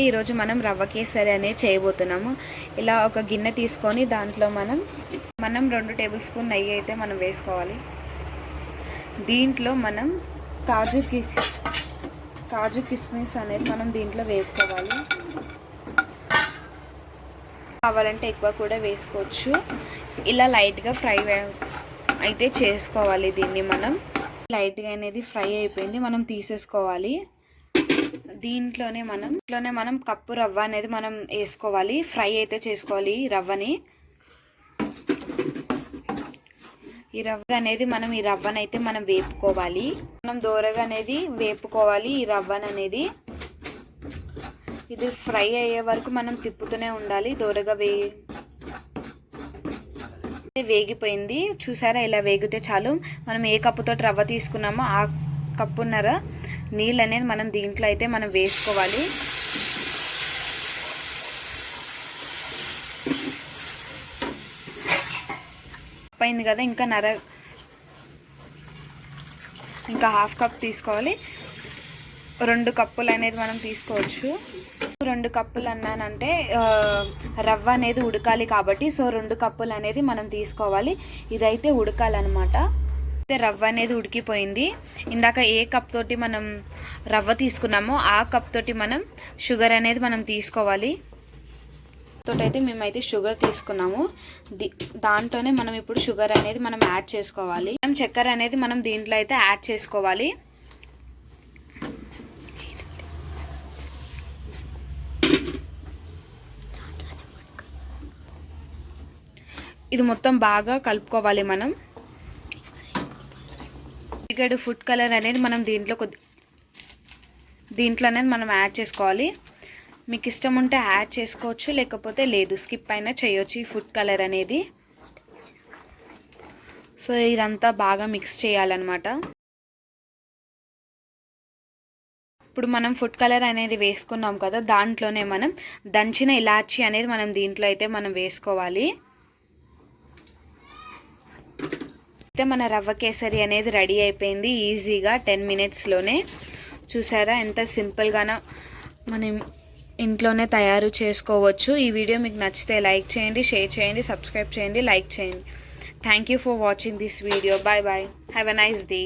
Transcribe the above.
ఈరోజు మనం రవ్వ కేసరి అనేది చేయబోతున్నాము. ఇలా ఒక గిన్నె తీసుకొని దాంట్లో మనం మనం రెండు టేబుల్ స్పూన్ నెయ్యి అయితే మనం వేసుకోవాలి. దీంట్లో మనం కాజు కి కాజు కిస్మిస్ అనేది మనం దీంట్లో వేసుకోవాలి. కావాలంటే ఎక్కువ కూడా వేసుకోవచ్చు. ఇలా లైట్గా ఫ్రై అయితే చేసుకోవాలి దీన్ని మనం. లైట్గా అనేది ఫ్రై అయిపోయింది మనం తీసేసుకోవాలి. దీంట్లోనే మనం ఇంట్లోనే మనం కప్పు రవ్వ అనేది మనం వేసుకోవాలి. ఫ్రై అయితే చేసుకోవాలి ఈ రవ్వని. ఈ రవ్వ అనేది మనం ఈ రవ్వను అయితే మనం వేపుకోవాలి. మనం దోరగా అనేది వేపుకోవాలి ఈ రవ్వను అనేది. ఇది ఫ్రై అయ్యే వరకు మనం తిప్పుతూనే ఉండాలి. దోరగా వే వేగిపోయింది. చూసారా? ఇలా వేగితే చాలు. మనం ఏ కప్పుతో రవ్వ తీసుకున్నామో ఆ కప్పున్నర నీళ్ళు అనేది మనం దీంట్లో అయితే మనం వేసుకోవాలి. అయింది కదా ఇంకా నర ఇంకా హాఫ్ కప్ తీసుకోవాలి. రెండు కప్పులు అనేది మనం తీసుకోవచ్చు. రెండు కప్పులు అన్నానంటే రవ్వ అనేది ఉడకాలి కాబట్టి సో రెండు కప్పులు అనేది మనం తీసుకోవాలి. ఇదైతే ఉడకాలన్నమాట. అయితే రవ్వ అనేది ఉడికిపోయింది. ఇందాక ఏ కప్ తోటి మనం రవ్వ తీసుకున్నామో ఆ కప్ తోటి మనం షుగర్ అనేది మనం తీసుకోవాలి. తోటైతే మేమైతే షుగర్ తీసుకున్నాము. దాంట్లోనే మనం ఇప్పుడు షుగర్ అనేది మనం యాడ్ చేసుకోవాలి. మనం చక్కెర అనేది మనం దీంట్లో అయితే యాడ్ చేసుకోవాలి. ఇది మొత్తం బాగా కలుపుకోవాలి మనం. ఇక్కడ ఫుడ్ కలర్ అనేది మనం దీంట్లో కొద్ది దీంట్లో అనేది మనం యాడ్ చేసుకోవాలి. మీకు ఇష్టం ఉంటే యాడ్ చేసుకోవచ్చు లేకపోతే లేదు స్కిప్ అయినా చేయొచ్చు ఈ ఫుడ్ కలర్ అనేది. సో ఇదంతా బాగా మిక్స్ చేయాలన్నమాట. ఇప్పుడు మనం ఫుడ్ కలర్ అనేది వేసుకున్నాం కదా దాంట్లోనే మనం దంచిన ఇలాచి అనేది మనం దీంట్లో అయితే మనం వేసుకోవాలి. అయితే మన రవ్వ కేసరి అనేది రెడీ అయిపోయింది ఈజీగా టెన్ మినిట్స్లోనే చూసారా ఎంత సింపుల్గానో మనం ఇంట్లోనే తయారు చేసుకోవచ్చు. ఈ వీడియో మీకు నచ్చితే లైక్ చేయండి షేర్ చేయండి సబ్స్క్రైబ్ చేయండి లైక్ చేయండి. Thank you for watching this video bye bye have a nice day